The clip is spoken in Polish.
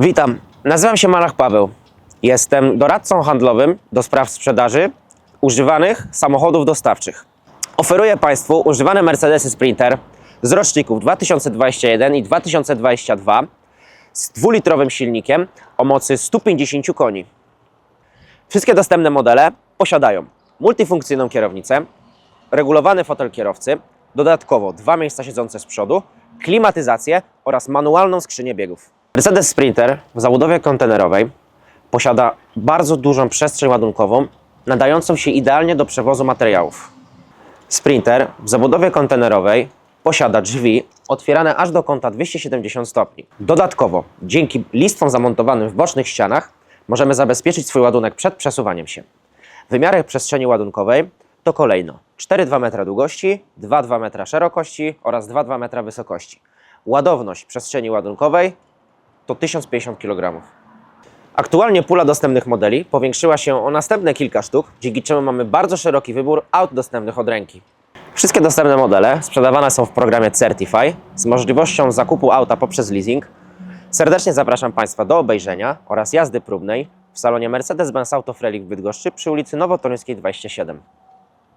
Witam, nazywam się Malach Paweł. Jestem doradcą handlowym do spraw sprzedaży używanych samochodów dostawczych. Oferuję Państwu używane Mercedesy Sprinter z roczników 2021 i 2022 z dwulitrowym silnikiem o mocy 150 koni. Wszystkie dostępne modele posiadają multifunkcyjną kierownicę, regulowany fotel kierowcy, dodatkowo dwa miejsca siedzące z przodu, klimatyzację oraz manualną skrzynię biegów. Mercedes Sprinter w zabudowie kontenerowej posiada bardzo dużą przestrzeń ładunkową, nadającą się idealnie do przewozu materiałów. Sprinter w zabudowie kontenerowej posiada drzwi otwierane aż do kąta 270 stopni. Dodatkowo, dzięki listwom zamontowanym w bocznych ścianach, możemy zabezpieczyć swój ładunek przed przesuwaniem się. Wymiary przestrzeni ładunkowej to kolejno 4,2 metra długości, 2,2 metra szerokości oraz 2,2 metra wysokości. Ładowność przestrzeni ładunkowej to 1050 kg. Aktualnie pula dostępnych modeli powiększyła się o następne kilka sztuk, dzięki czemu mamy bardzo szeroki wybór aut dostępnych od ręki. Wszystkie dostępne modele sprzedawane są w programie Certify z możliwością zakupu auta poprzez leasing. Serdecznie zapraszam Państwa do obejrzenia oraz jazdy próbnej w salonie Mercedes-Benz Auto Frelik w Bydgoszczy przy ulicy Nowotoruńskiej 27.